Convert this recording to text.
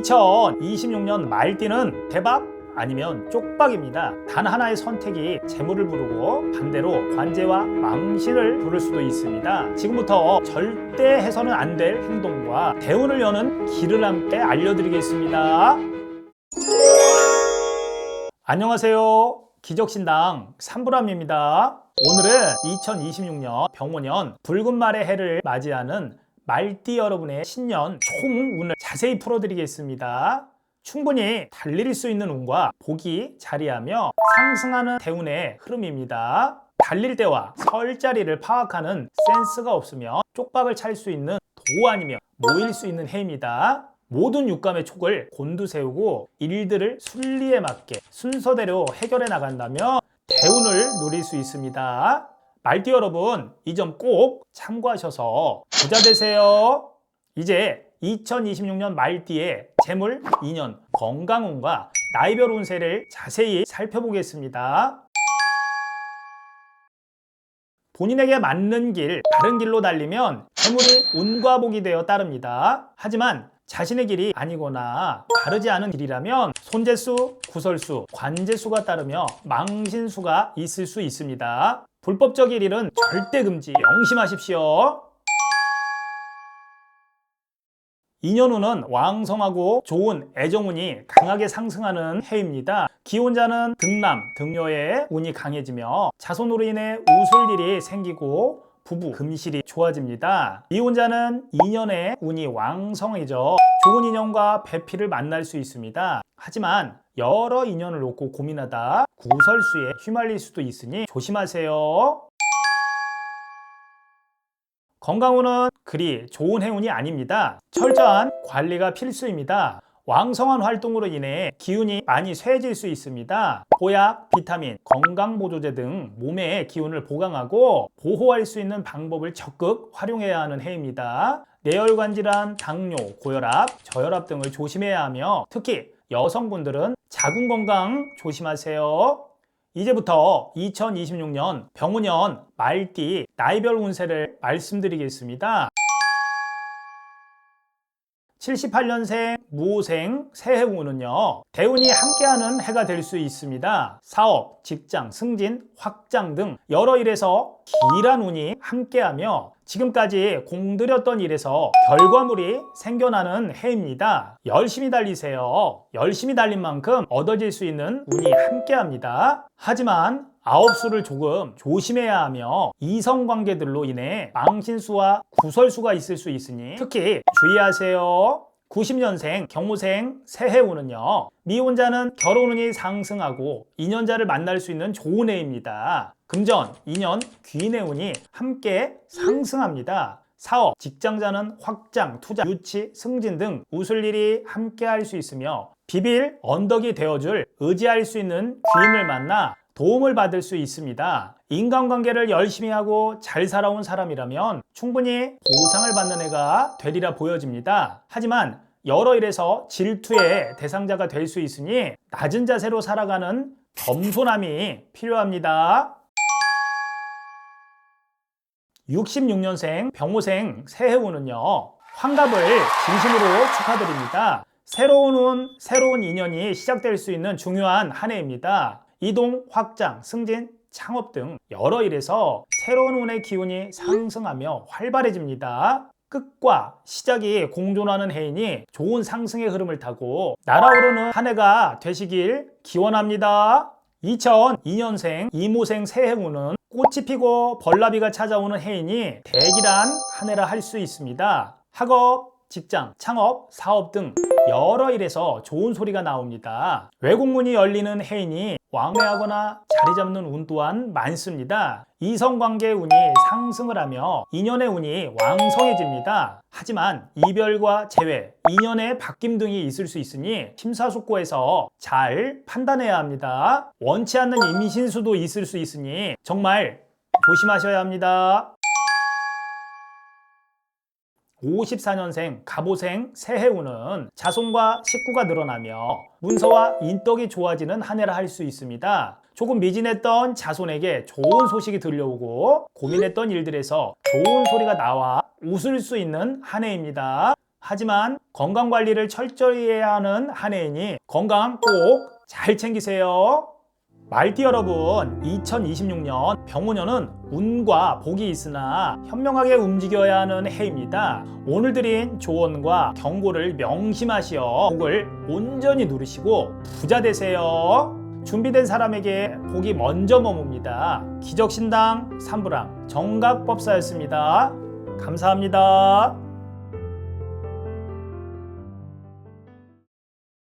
2026년 말띠는 대박 아니면 쪽박입니다. 단 하나의 선택이 재물을 부르고 반대로 관제와 망신을 부를 수도 있습니다. 지금부터 절대 해서는 안 될 행동과 대운을 여는 길을 함께 알려드리겠습니다. 안녕하세요. 기적신당 삼부람입니다. 오늘은 2026년 병원년 붉은 말의 해를 맞이하는 말띠 여러분의 신년 총 운을 자세히 풀어드리겠습니다. 충분히 달릴 수 있는 운과 복이 자리하며 상승하는 대운의 흐름입니다. 달릴 때와 설 자리를 파악하는 센스가 없으면 쪽박을 찰 수 있는 도 아니며 모일 수 있는 해입니다. 모든 육감의 촉을 곤두세우고 일들을 순리에 맞게 순서대로 해결해 나간다면 대운을 누릴 수 있습니다. 말띠 여러분, 이 점 꼭 참고하셔서 부자 되세요. 이제 2026년 말띠의 재물, 인연, 건강운과 나이별 운세를 자세히 살펴보겠습니다. 본인에게 맞는 길, 다른 길로 달리면 재물이 운과 복이 되어 따릅니다. 하지만 자신의 길이 아니거나 다르지 않은 길이라면 손재수, 구설수, 관재수가 따르며 망신수가 있을 수 있습니다. 불법적인 일은 절대 금지, 명심하십시오. 인연운은 왕성하고 좋은 애정운이 강하게 상승하는 해입니다. 기혼자는 등남, 등녀의 운이 강해지며 자손으로 인해 웃을 일이 생기고 부부, 금실이 좋아집니다. 이혼자는 인연의 운이 왕성해져 좋은 인연과 배필을 만날 수 있습니다. 하지만 여러 인연을 놓고 고민하다 구설수에 휘말릴 수도 있으니 조심하세요. 건강운은 그리 좋은 해운이 아닙니다. 철저한 관리가 필수입니다. 왕성한 활동으로 인해 기운이 많이 쇠해질 수 있습니다. 보약, 비타민, 건강보조제 등 몸의 기운을 보강하고 보호할 수 있는 방법을 적극 활용해야 하는 해입니다. 뇌혈관 질환, 당뇨, 고혈압, 저혈압 등을 조심해야 하며 특히 여성분들은 자궁 건강 조심하세요. 이제부터 2026년 병우년 말띠 나이별 운세를 말씀드리겠습니다. 78년생 무생 새해운은요 대운이 함께하는 해가 될 수 있습니다. 사업, 직장, 승진, 확장 등 여러 일에서 길한 운이 함께하며 지금까지 공들였던 일에서 결과물이 생겨나는 해입니다. 열심히 달리세요. 열심히 달린 만큼 얻어질 수 있는 운이 함께합니다. 하지만 아홉수를 조금 조심해야 하며 이성관계들로 인해 망신수와 구설수가 있을 수 있으니 특히 주의하세요. 90년생 경우생 새해운은요 미혼자는 결혼운이 상승하고 인연자를 만날 수 있는 좋은 해입니다 금전, 인연, 귀인의 운이 함께 상승합니다 사업, 직장자는 확장, 투자, 유치, 승진 등 웃을 일이 함께 할 수 있으며 비빌 언덕이 되어줄 의지할 수 있는 귀인을 만나 도움을 받을 수 있습니다. 인간관계를 열심히 하고 잘 살아온 사람이라면 충분히 보상을 받는 애가 되리라 보여집니다. 하지만 여러 일에서 질투의 대상자가 될 수 있으니 낮은 자세로 살아가는 겸손함이 필요합니다. 66년생 병호생 새해운은요 환갑을 진심으로 축하드립니다. 새로운 운, 새로운 인연이 시작될 수 있는 중요한 한 해입니다. 이동, 확장, 승진, 창업 등 여러 일에서 새로운 운의 기운이 상승하며 활발해집니다. 끝과 시작이 공존하는 해이니 좋은 상승의 흐름을 타고 날아오르는 한 해가 되시길 기원합니다. 2002년생 이모생 새해운은 꽃이 피고 벌나비가 찾아오는 해이니 대기란 한 해라 할 수 있습니다. 학업, 직장, 창업, 사업 등 여러 일에서 좋은 소리가 나옵니다. 외국문이 열리는 해이니 왕래하거나 자리 잡는 운 또한 많습니다. 이성관계의 운이 상승을 하며 인연의 운이 왕성해집니다. 하지만 이별과 재회, 인연의 바뀜 등이 있을 수 있으니 심사숙고해서 잘 판단해야 합니다. 원치 않는 임신수도 있을 수 있으니 정말 조심하셔야 합니다. 54년생 갑오생 새해운은 자손과 식구가 늘어나며 문서와 인덕이 좋아지는 한 해라 할 수 있습니다. 조금 미진했던 자손에게 좋은 소식이 들려오고 고민했던 일들에서 좋은 소리가 나와 웃을 수 있는 한 해입니다. 하지만 건강 관리를 철저히 해야 하는 한 해이니 건강 꼭 잘 챙기세요. 말띠 여러분, 2026년 병원년은 운과 복이 있으나 현명하게 움직여야 하는 해입니다. 오늘 드린 조언과 경고를 명심하시어 복을 온전히 누리시고 부자 되세요. 준비된 사람에게 복이 먼저 머뭅니다. 기적신당 삼부랑 정각법사였습니다. 감사합니다.